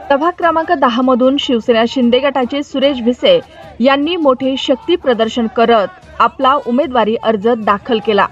सभा क्रमांक दहा मधून शिवसेना शिंदे गटाचे सुरेश भिसे यांनी मोठे शक्ती प्रदर्शन करत आपला उमेदवारी अर्ज दाखल केला.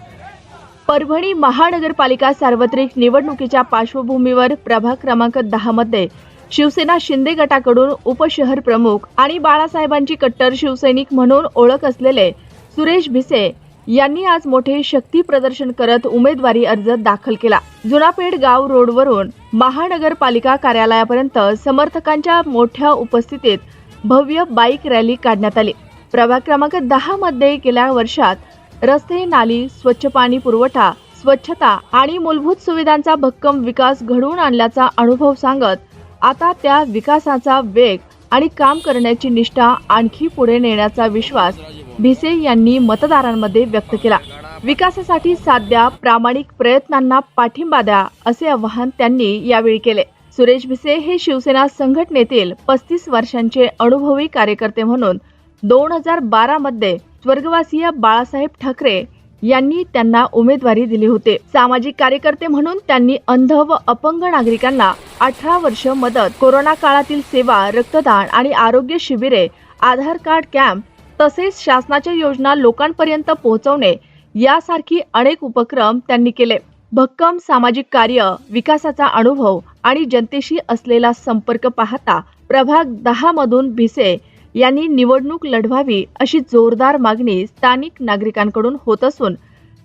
परभणी महानगरपालिका सार्वत्रिक निवडणुकीच्या पार्श्वभूमीवर प्रभाग क्रमांक दहा मध्ये शिवसेना शिंदे गटाकडून उपशहर प्रमुख आणि बाळासाहेबांची कट्टर शिवसैनिक म्हणून ओळख असलेले सुरेश भिसे यांनी आज मोठे शक्ती प्रदर्शन करत उमेदवारी अर्ज दाखल केला. जुनापेठ गाव रोडवरून महानगरपालिका कार्यालयापर्यंत समर्थकांच्या मोठ्या उपस्थितीत भव्य बाईक रॅली काढण्यात आली. प्रभाग क्रमांक दहा मध्ये गेल्या वर्षात रस्ते नाली स्वच्छ पाणी पुरवठा स्वच्छता आणि मूलभूत सुविधांचा भक्कम विकास घडवून आणल्याचा अनुभव सांगत आता त्या विकासाचा वेग आणि काम करण्याची निष्ठा आणखी पुढे नेण्याचा विश्वास भिसे यांनी मतदारांमध्ये व्यक्त केला. विकासासाठी साध्या प्रामाणिक प्रयत्नांना पाठिंबा द्या असे आवाहन त्यांनी यावेळी केले. सुरेश भिसे हे शिवसेना संघटनेतील पस्तीस वर्षांचे अनुभवी कार्यकर्ते म्हणून दोन हजार बारा मध्ये स्वर्गवासीय बाळासाहेब ठाकरे यांनी त्यांना उमेदवारी दिली होते. सामाजिक कार्यकर्ते म्हणून त्यांनी अंध व अपंग नागरिकांना अठरा वर्ष मदत कोरोना काळातील सेवा रक्तदान आणि आरोग्य शिबिरे आधार कार्ड कॅम्प तसेच शासनाच्या योजना लोकांपर्यंत पोहोचवणे यासारखी अनेक उपक्रम त्यांनी केले. भक्कम सामाजिक कार्य विकासाचा अनुभव आणि जनतेशी असलेला संपर्क पाहता प्रभाग दहा मधून भिसे यांनी निवडणूक लढवावी अशी जोरदार मागणी स्थानिक नागरिकांकडून होत असून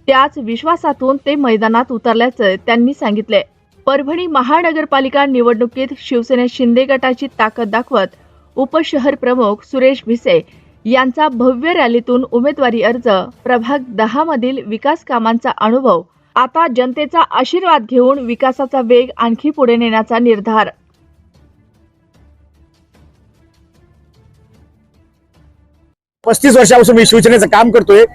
त्याच विश्वासातून ते मैदानात उतरल्याचं त्यांनी सांगितले. परभणी महानगरपालिका निवडणुकीत शिवसेना शिंदे गटाची ताकद दाखवत उपशहर प्रमुख सुरेश भिसे यांचा भव्य रॅलीतून उमेदवारी अर्ज प्रभाग दहा मधील विकास कामांचा अनुभव आता जनतेचा आशीर्वाद घेऊन विकासाचा वेग आणखी पुढे नेण्याचा निर्धार. पस्तीस वर्षापासून मी शिवसेनेचं काम करतोय.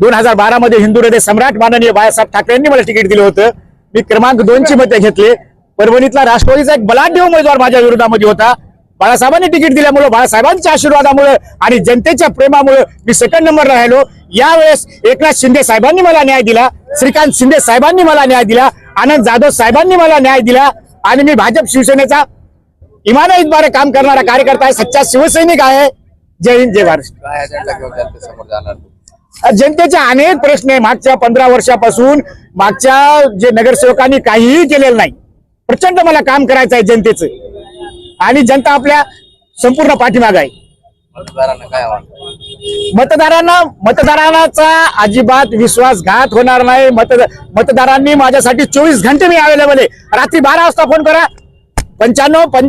दोन हजार बारा मध्ये हिंदू हृदय सम्राट माननीय बाळासाहेब ठाकरेंनी मला तिकीट दिलं होतं. मी क्रमांक दोनची मते घेतले. परभणीतला राष्ट्रवादीचा एक बलाढ्य उमेदवार माझ्या विरोधामध्ये होता. बाळासाहेबांनी तिकीट दिल्यामुळे बाळासाहेबांच्या आशीर्वादामुळे आणि जनतेच्या प्रेमामुळे मी सेकंड नंबरला राहिलो. यावेळेस एकनाथ शिंदे साहेबांनी मला न्याय दिला श्रीकांत शिंदे साहेबांनी मला न्याय दिला आनंद जाधव साहेबांनी मला न्याय दिला आणि मी भाजप शिवसेनेचा इमानतद्वारे काम करणारा कार्यकर्ता आहे सच्चा शिवसैनिक आहे. जय हिंद जय महाराष्ट्र काय अजेंडा घेऊन जनतेसमोर जाणार? तू जनतेचे अनेक प्रश्न आहे. मागच्या पंधरा वर्षापासून मागच्या जे नगरसेवकांनी काहीही केलेलं नाही. प्रचंड मला काम करायचं आहे जनतेचं. आणि जनता आपल्या संपूर्ण पाठीमाग आहे. मतदारांना काय मतदारांना मतदारांचा अजिबात विश्वासघात होणार नाही. मत मतदारांनी माझ्यासाठी चोवीस घंटे मी अवेलेबल आहे. रात्री बारा वाजता फोन करा. पंच्याण्णव पं